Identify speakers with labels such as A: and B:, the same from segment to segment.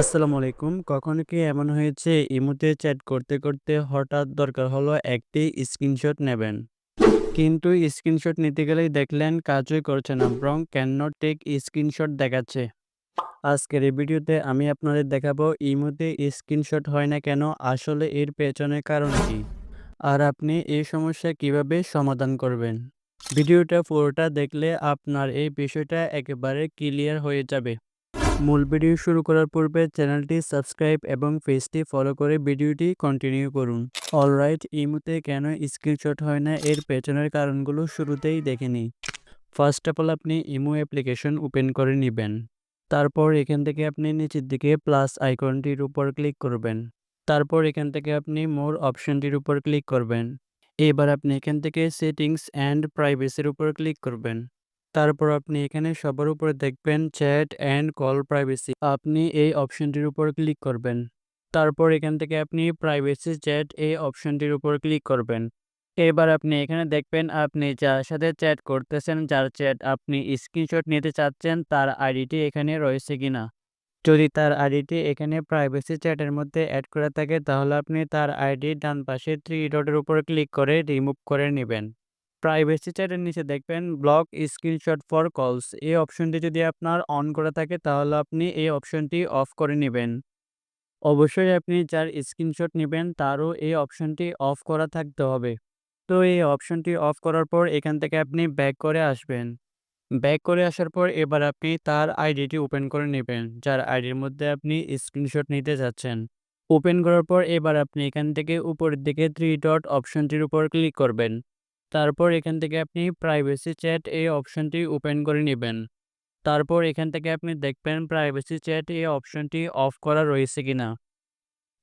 A: আসসালামু আলাইকুম। কখনো কি এমন হয়েছে ইমোতে চ্যাট করতে, করতে হঠাৎ দরকার হলো একটি স্ক্রিনশট নেবেন। কিন্তু স্ক্রিনশট নিতে গেলেই দেখলেন কাজই করছে না বরং ক্যান নট টেক স্ক্রিনশট দেখাচ্ছে। আজকের এই ভিডিওতে আমি আপনাদের দেখাবো ইমোতে স্ক্রিনশট হয় না কেন, আসলে এর পেছনের কারণ কি? আর আপনি এই সমস্যা কীভাবে সমাধান করবেন? ভিডিওটা পুরোটা দেখলে আপনার এই বিষয়টা একেবারে ক্লিয়ার হয়ে যাবে। মূল ভিডিও শুরু করার পূর্বে চ্যানেলটি সাবস্ক্রাইব এবং পেজটি ফলো করে ভিডিওটি কন্টিনিউ করুন। অলরাইট ইমোতে কেন স্ক্রিনশট হয় না এর পেছনের কারণগুলো শুরুতেই দেখে নিই। ফার্স্ট অফ অল আপনি ইমো অ্যাপ্লিকেশন ওপেন করে নেবেন। তারপর এখান থেকে আপনি নিচের দিকে প্লাস আইকনটির উপর ক্লিক করবেন। তারপর এখান থেকে আপনি মোর অপশনটির উপর ক্লিক করবেন। এবার আপনি এখান থেকে সেটিংস অ্যান্ড প্রাইভেসির উপর ক্লিক করবেন। তারপর আপনি এখানে সবার উপরে দেখবেন চ্যাট অ্যান্ড কল প্রাইভেসি আপনি এই অপশনটির উপর ক্লিক করবেন। তারপর এখান থেকে আপনি প্রাইভেসি চ্যাট এই অপশনটির উপর ক্লিক করবেন। এবার আপনি এখানে দেখবেন আপনি যার সাথে চ্যাট করতেছেন, যার চ্যাট আপনি স্ক্রিনশট নিতে চাচ্ছেন, তার আইডিটি এখানে রয়েছে কিনা। যদি তার আইডিটি এখানে প্রাইভেসি চ্যাটের মধ্যে অ্যাড করা থাকে, তাহলে আপনি তার আইডি ডান পাশে থ্রি ডটের উপর ক্লিক করে রিমুভ করে নেবেন। প্রাইভেসি নিচে দেখবেন ব্লক স্ক্রিনশট ফর কলস এই অপশনটি যদি আপনার অন করা থাকে, তাহলে আপনি এই অপশনটি অফ করে নেবেন। অবশ্যই আপনি যার স্ক্রিনশট নেবেন, তারও এই অপশনটি অফ করা থাকতে হবে। তো এই অপশনটি অফ করার পর এখান থেকে আপনি ব্যাক করে আসবেন। ব্যাক করে আসার পর এবার আপনি তার আইডিটি ওপেন করে নেবেন, যার আইডির মধ্যে আপনি স্ক্রিনশট নিতে যাচ্ছেন। ওপেন করার পর এবার আপনি এখান থেকে উপরের দিকে থ্রি ডট অপশনটির উপর ক্লিক করবেন। তারপর এখান থেকে আপনি প্রাইভেসি চ্যাট এই অপশনটি ওপেন করে নেবেন। তারপর এখান থেকে আপনি দেখবেন প্রাইভেসি চ্যাট এই অপশনটি অফ করা রয়েছে কিনা।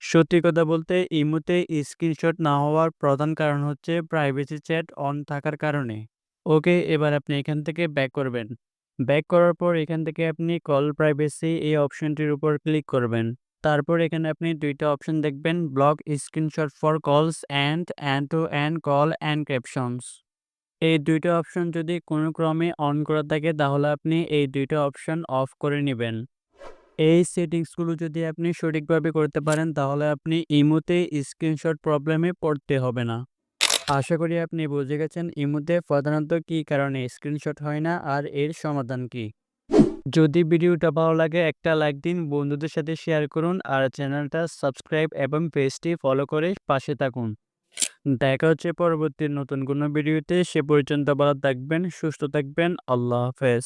A: সত্যি কথা বলতে ইমোতে স্ক্রিনশট না হওয়ার প্রধান কারণ হচ্ছে প্রাইভেসি চ্যাট অন থাকার কারণে। ওকে এবার আপনি এখান থেকে ব্যাক করবেন। ব্যাক করার পর এখান থেকে আপনি কল প্রাইভেসি এই অপশনটির উপর ক্লিক করবেন। তারপর এখানে আপনি দুইটা অপশন দেখবেন block screenshot for calls and end to end call and captions এই দুইটা অপশন যদি কোনো ক্রমে অন করা থাকে, তাহলে আপনি এই দুইটা অপশন অফ করে নেবেন। এই সেটিংসগুলো যদি আপনি সঠিকভাবে করতে পারেন, তাহলে আপনি ইমোতে স্ক্রিনশট প্রবলেমে পড়তে হবে না। আশা করি আপনি বুঝে গেছেন ইমোতে প্রধানত কী কারণে স্ক্রিনশট হয় না আর এর সমাধান কি। যদি ভিডিওটা ভালো লাগে, একটা লাইক দিন, বন্ধুদের সাথে শেয়ার করুন আর চ্যানেলটা সাবস্ক্রাইব এবং পেজটি ফলো করে পাশে থাকুন। দেখা হচ্ছে পরবর্তী নতুন কোনো ভিডিওতে, সে পর্যন্ত ভালো থাকবেন, সুস্থ থাকবেন, আল্লাহ হাফেজ।